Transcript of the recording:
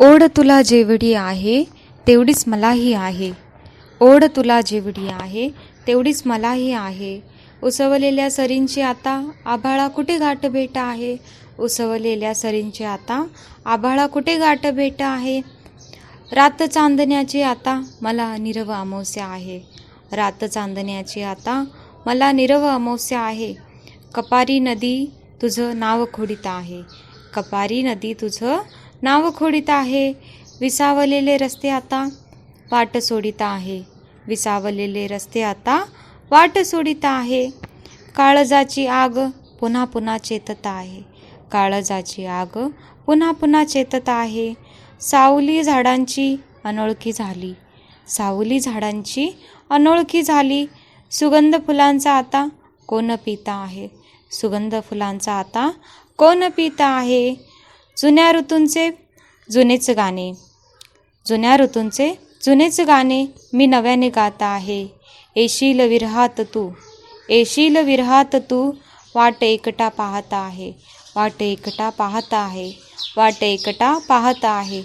ओढ तुला जेवढी आहे तेवढीच मलाही आहे. ओढ तुला जेवढी आहे तेवढीच मलाही आहे. उसवलेल्या सरींची आता आभाळा कुठे गाठ भेट आहे? उसवलेल्या सरींची आता आभाळा कुठे गाठ भेट आहे? रात चांदण्याची आता मला निरव अमावस्या आहे. रात चांदण्याची आता मला निरव अमावस्या आहे. कपारी नदी तुझं नाव खोडीत आहे. कपारी नदी तुझं नाव खोडीत आहे. विसावलेले रस्ते आता वाट सोडित आहे. विसावलेले रस्ते आता वाट सोडित आहे. काळजाची आग पुन्हा पुन्हा चेतत आहे. काळजाची आग पुन्हा पुन्हा चेतत आहे. सावली झाडांची अनोळखी झाली. सावली झाडांची अनोळखी झाली. सुगंध फुलांचा आता कोण पिता आहे? सुगंध फुलांचा आता कोण पिता आहे? जुन्या ऋतूंचे जुनेच गाणे. जुन्या ऋतूंचे जुनेच गाणे मी नव्याने गात आहे. येशील विरहात तू. येशील विरहात तू. वाट एकटा पाहत आहे. वाट एकटा पाहत आहे. वाट एकटा पाहत आहे.